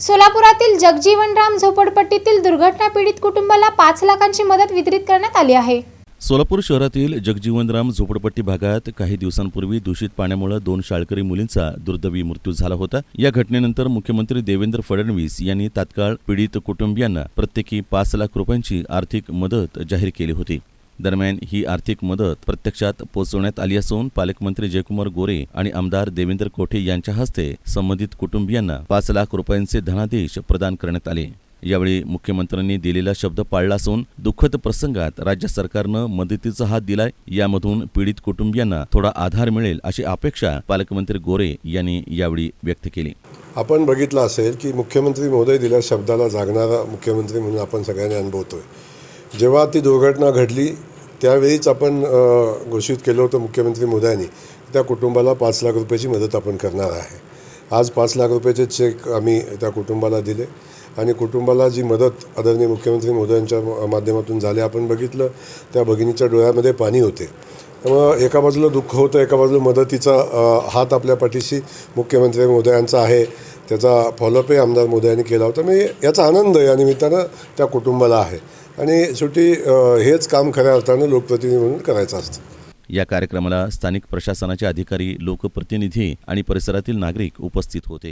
सोलापुरातील जगजीवनराम झोपडपट्टीतील दुर्घटना पीडित कुटुंबाला पाच लाखांची मदत वितरित करण्यात आली आहे. सोलापूर शहरातील जगजीवनराम झोपडपट्टी भागात काही दिवसांपूर्वी दूषित पाण्यामुळे दोन शाळकरी मुलींचा दुर्दैवी मृत्यू झाला होता. या घटनेनंतर मुख्यमंत्री देवेंद्र फडणवीस यांनी तात्काळ पीडित कुटुंबियांना प्रत्येकी पाच लाख रुपयांची आर्थिक मदत जाहीर केली होती. दरम्यान ही आर्थिक मदत प्रत्यक्षात पोहोचवण्यात आली असून पालकमंत्री जयकुमार गोरे आणि आमदार देवेंद्र कोठे यांच्या हस्ते संबंधित कुटुंबियांना पाच लाख रुपयांचे धनादेश प्रदान करण्यात आले. यावेळी मुख्यमंत्र्यांनी दिलेला शब्द पाळला असून दुःखद प्रसंगात राज्य सरकारनं मदतीचा हात दिलाय यामधून पीडित कुटुंबियांना थोडा आधार मिळेल अशी अपेक्षा पालकमंत्री गोरे यांनी यावेळी व्यक्त केली. आपण बघितलं असेल की मुख्यमंत्री महोदय दिल्या शब्दाला जागणारा मुख्यमंत्री म्हणून आपण सगळ्यांनी अनुभवतोय. जेव्हा ती दुर्घटना घडली त्यावेळीच आपण घोषित केलं होतं मुख्यमंत्री मोदयांनी त्या कुटुंबाला पाच लाख रुपयाची मदत आपण करणार आहे. आज पाच लाख रुपयाचे चेक आम्ही त्या कुटुंबाला दिले आणि कुटुंबाला जी मदत आदरणीय मुख्यमंत्री मोदयांच्या माध्यमातून झाली आपण बघितलं त्या भगिनीच्या डोळ्यामध्ये पाणी होते. त्यामुळं एका बाजूला दुःख होतं एका बाजूला मदतीचा हात आपल्या पाठीशी मुख्यमंत्री मोदयांचा आहे. त्याचा फॉलोअपही आमदार मोदयांनी केला होता. मी याचा आनंद या निमित्तानं त्या कुटुंबाला आहे. आणि शेवटी हेच काम खऱ्या अर्थानं लोकप्रतिनिधी म्हणून करायचं असतं. या कार्यक्रमाला स्थानिक प्रशासनाचे अधिकारी लोकप्रतिनिधी आणि परिसरातील नागरिक उपस्थित होते.